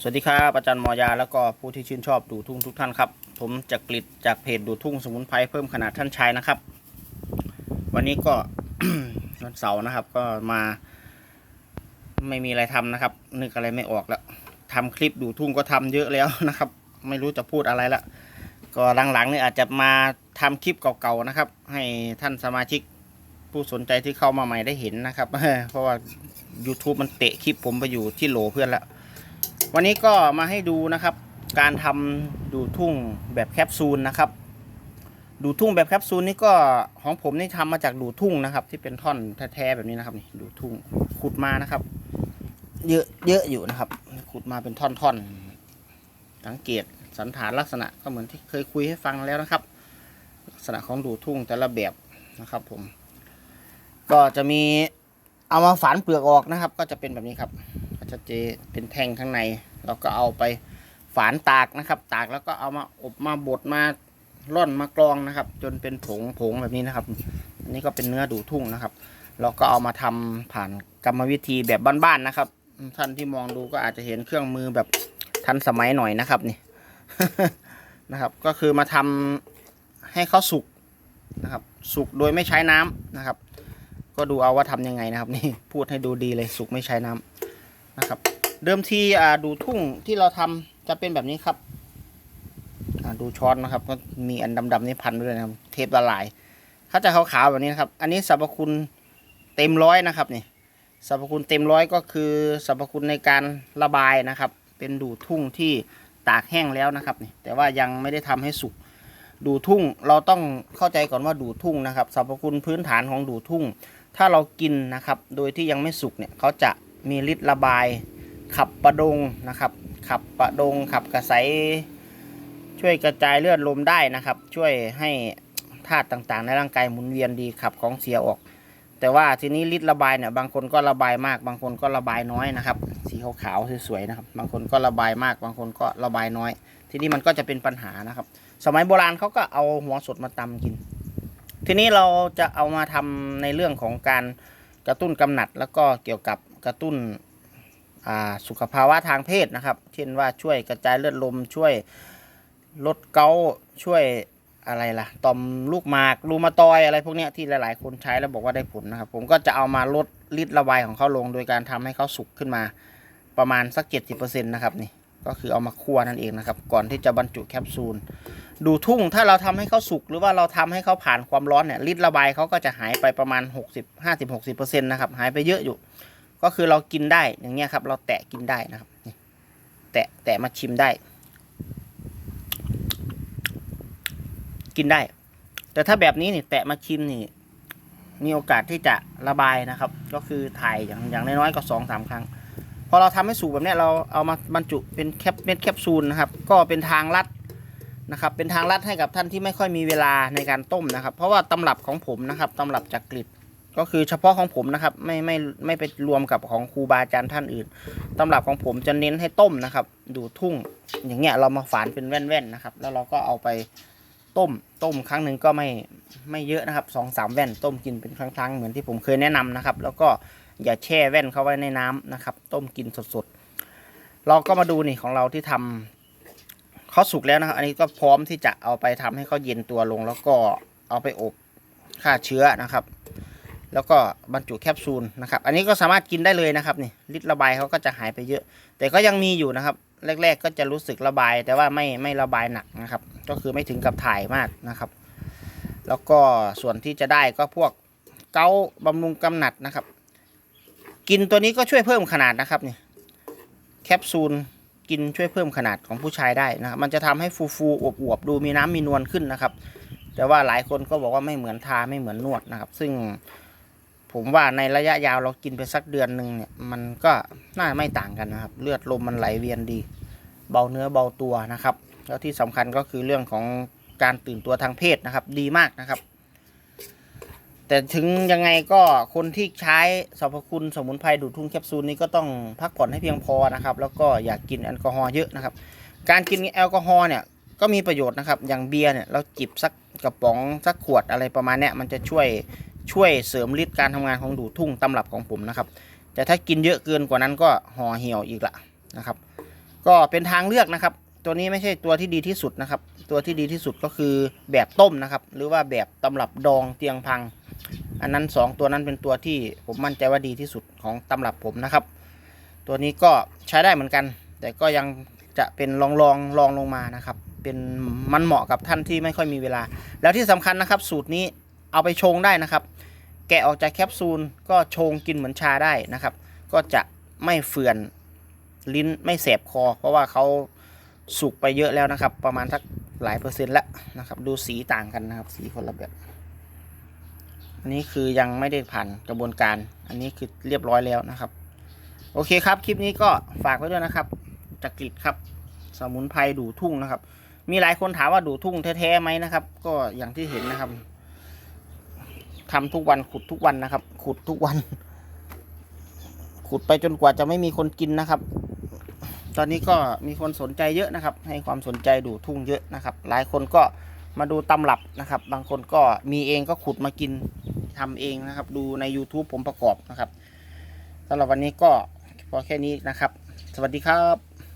สวัสดีครับอาจารย์มอยาแล้วก็ผู้ที่ชื่นชอบดูทุ่งทุกท่านครับ ผมจากกลิดจากเพจดูทุ่งสมุนไพรเพิ่มขนาดท่านชายนะครับ วันนี้ก็วันเสาร์นะครับ ก็มา ไม่มีอะไรทำนะครับ นึกอะไรไม่ออกแล้วทำคลิปดูทุ่งก็ทำเยอะแล้วนะครับ ไม่รู้จะพูดอะไรละก็หลังๆนี่อาจจะมาทำคลิปเก่าๆนะครับ ให้ท่านสมาชิกผู้สนใจที่เข้ามาใหม่ได้เห็นนะครับเพราะว่า YouTube มันเตะคลิปผมไปอยู่ที่โหลเพื่อนแล้ว วันนี้ก็มาให้ดูนะครับ การทำดูทุ่งแบบแคปซูลนะครับ ดูทุ่งแบบแคปซูลนี่ก็ของผมนี่ทำมาจากดูทุ่งนะครับ ที่เป็นท่อนแท้ๆแบบนี้นะครับนี่ดูทุ่งขุดมานะครับ เยอะเยอะอยู่นะครับ ขุดมาเป็นท่อนๆสังเกตสันฐานลักษณะก็เหมือนที่เคยคุยให้ฟังแล้วนะครับ ลักษณะของดูทุ่งแต่ละแบบนะครับ ผม ก็จะมีเอามาฝานเปลือกออกนะครับ ก็จะเป็นแบบนี้ครับ ก็จะเจเป็นแท่งข้างใน เราก็เอาไปฝานตากนะครับ ตากแล้วก็เอามาอบมาบดมาร่อนมากรองนะครับ จนเป็นผงผงแบบนี้นะครับอันนี้ก็เป็นเนื้อดูทุ่งนะครับ เราก็เอามาทำผ่านกรรมวิธีแบบบ้านๆนะครับ ท่านที่มองดูก็อาจจะเห็นเครื่องมือแบบทันสมัยหน่อยนะครับนี่นะครับ ก็คือมาทำให้เขาสุกนะครับ สุกโดยไม่ใช้น้ำนะครับ ก็ดูเอาว่าทำยังไงนะครับ นี่พูดให้ดูดีเลยสุกไม่ใช้น้ำ นะครับ เดิมทีอ่าดูทุ่งที่เราทำจะเป็นแบบนี้ครับดูช้อนนะครับ ก็มีอันดำๆนี่พันด้วยนะครับ เทปละลายเขาจะขาวๆแบบนี้นะครับ อันนี้สรรพคุณเต็มร้อยนะครับนี่สรรพคุณเต็มร้อยก็คือสรรพคุณในการระบายนะครับ เป็นดูทุ่งที่ตากแห้งแล้วนะครับนี่แต่ว่ายังไม่ได้ทำให้สุกดูทุ่งเราต้องเข้าใจก่อนว่าดูทุ่งนะครับสรรพคุณพื้นฐานของดูทุ่ง ถ้าเรากินนะครับ โดยที่ยังไม่สุกเนี่ยเขาจะ มีฤทธิ์ระบาย ขับประดงนะครับ ขับประดงขับกระใสช่วยกระจายเลือดลมได้นะครับ ช่วยให้ธาตุต่างๆ ในร่างกายหมุนเวียนดีขับของเสียออก แต่ว่าทีนี้ฤทธิ์ระบายเนี่ยบางคนก็ระบายมาก บางคนก็ระบายน้อยนะครับ สีขาวๆสวยๆนะครับ บางคนก็ระบายมาก บางคนก็ระบายน้อย ทีนี้มันก็จะเป็นปัญหานะครับ สมัยโบราณเขาก็เอาหัวสดมาตำกิน ทีนี้เราจะเอามาทำในเรื่องของการกระตุ้นกำหนัดแล้วก็เกี่ยวกับกระตุ้นสุขภาวะทางเพศนะครับ เช่นว่าช่วยกระจายเลือดลมช่วยลดเกาช่วยอะไรล่ะต่อมลูกหมากรูมาตอยอะไรพวกนี้ที่หลาย ๆ คนใช้แล้วบอกว่าได้ผลนะครับ ผมก็จะเอามาลดฤทธิ์ระบายของเขาลง โดยการทำให้เขาสุกขึ้นมาประมาณสัก 70%นะครับนี่ก็คือเอามาคั่วนั่นเองนะครับ ก่อนที่จะบรรจุแคปซูล ดูทุ่งถ้าเราทำให้เขาสุกหรือว่าเราทำให้เขาผ่านความร้อนเนี่ยฤทธิ์ระบายเขาก็จะหายไปประมาณ 60 50 60เปอร์เซ็นต์นะครับหายไปเยอะอยู่ ก็คือเรากินได้อย่างเงี้ยครับ เราแตะกินได้นะครับแตะแตะมาชิมได้ กินได้ แต่ถ้าแบบนี้นี่แตะมาชิมนี่ มีโอกาสที่จะระบายนะครับ ก็คือถ่ายอย่างอย่างน้อยๆก็สองสามครั้งพอเราทำให้สุกแบบนี้เราเอามาบรรจุเป็นแคปเม็ดแคปซูลนะครับ ก็เป็นทางลัดนะครับ เป็นทางลัดให้กับท่านที่ไม่ค่อยมีเวลาในการต้มนะครับ เพราะว่าตำรับของผมนะครับตำรับจากกลิด ก็คือเฉพาะของผมนะครับ ไม่ไม่ไม่ไปรวมกับของครูบาอาจารย์ท่านอื่นตำรับของผมจะเน้นให้ต้มนะครับ ดูทุ่งอย่างเงี้ยเรามาฝานเป็นแว่นๆนะครับ แล้วเราก็เอาไปต้มต้มครั้งหนึ่งก็ไม่ไม่เยอะนะครับสองสามแว่นต้มกินเป็นครั้งๆเหมือนที่ผมเคยแนะนำนะครับ แล้วก็อย่าแช่แว่นเข้าไว้ในน้ำนะครับ ต้มกินสดๆ เราก็มาดูนี่ของเราที่ทำเขาสุกแล้วนะครับ อันนี้ก็พร้อมที่จะเอาไปทำให้เขาเย็นตัวลง แล้วก็เอาไปอบฆ่าเชื้อนะครับ แล้วก็บรรจุแคปซูลนะครับ อันนี้ก็สามารถกินได้เลยนะครับนี่ฤทธิ์ระบายเขาก็จะหายไปเยอะ แต่ก็ยังมีอยู่นะครับ แรก ๆ ก็จะรู้สึกระบาย แต่ว่าไม่ไม่ระบายหนักนะครับ ก็คือไม่ถึงกับถ่ายมากนะครับ แล้วก็ส่วนที่จะได้ก็พวกเกาบำรุงกำหนัดนะครับ กินตัวนี้ก็ช่วยเพิ่มขนาดนะครับนี่แคปซูลกินช่วยเพิ่มขนาดของผู้ชายได้นะครับ มันจะทำให้ฟูฟูอวบอวบๆดูมีน้ำมีนวลขึ้นนะครับ แต่ว่าหลายคนก็บอกว่าไม่เหมือนทาไม่เหมือนนวดนะครับ ซึ่ง ผมว่าในระยะยาวเรากินไปสักเดือนหนึ่งเนี่ย มันก็น่าไม่ต่างกันนะครับ เลือดลมมันไหลเวียนดี เบาเนื้อเบาตัวนะครับ แล้วที่สำคัญก็คือเรื่องของการตื่นตัวทางเพศนะครับ ดีมากนะครับ แต่ถึงยังไงก็คนที่ใช้สรรพคุณสมุนไพรดูดทุ่งแคปซูลนี้ก็ต้องพักผ่อนให้เพียงพอนะครับ แล้วก็อย่ากกินแอลกอฮอล์เยอะนะครับ การกินแอลกอฮอล์เนี่ยก็มีประโยชน์นะครับ อย่างเบียร์เนี่ยเราจิบสักกระป๋องสักขวดอะไรประมาณเนี้ยมันจะช่วย ช่วยเสริมฤทธิ์การทำงานของดูดทุ่งตำรับของผมนะครับ แต่ถ้ากินเยอะเกินกว่านั้นก็ห่อเหี่ยวอีกละนะครับ ก็เป็นทางเลือกนะครับ ตัวนี้ไม่ใช่ตัวที่ดีที่สุดนะครับ ตัวที่ดีที่สุดก็คือแบบต้มนะครับ หรือว่าแบบตำรับดองเตียงพัง อันนั้นสองตัวนั้นเป็นตัวที่ผมมั่นใจว่าดีที่สุดของตำรับผมนะครับ ตัวนี้ก็ใช้ได้เหมือนกัน แต่ก็ยังจะเป็นลองลองลองลงมานะครับ เป็นมันเหมาะกับท่านที่ไม่ค่อยมีเวลา แล้วที่สำคัญนะครับ สูตรนี้ เอาไปชงได้นะครับ แกะออกจากแคปซูลก็ชงกินเหมือนชาได้นะครับ ก็จะไม่เฟื่อนลิ้นไม่แสบคอ เพราะว่าเขาสุกไปเยอะแล้วนะครับ ประมาณสักหลายเปอร์เซ็นต์แล้วนะครับ ดูสีต่างกันนะครับสีคนละแบบอันนี้คือยังไม่ได้ผ่านกระบวนการ อันนี้คือเรียบร้อยแล้วนะครับ โอเคครับคลิปนี้ก็ฝากไว้ด้วยนะครับจากกลิดครับ สมุนไพรดูทุ่งนะครับ มีหลายคนถามว่าดูทุ่งแท้ๆไหมนะครับ ก็อย่างที่เห็นนะครับ ทำทุกวันขุดทุกวันนะครับ ขุดทุกวัน ขุดไปจนกว่าจะไม่มีคนกินนะครับ ตอนนี้ก็มีคนสนใจเยอะนะครับ ให้ความสนใจดูทุ่งเยอะนะครับ หลายคนก็มาดูตำรับนะครับ บางคนก็มีเองก็ขุดมากินทำเองนะครับ ดูใน YouTube ผมประกอบนะครับสำหรับวันนี้ก็พอแค่นี้นะครับ สวัสดีครับ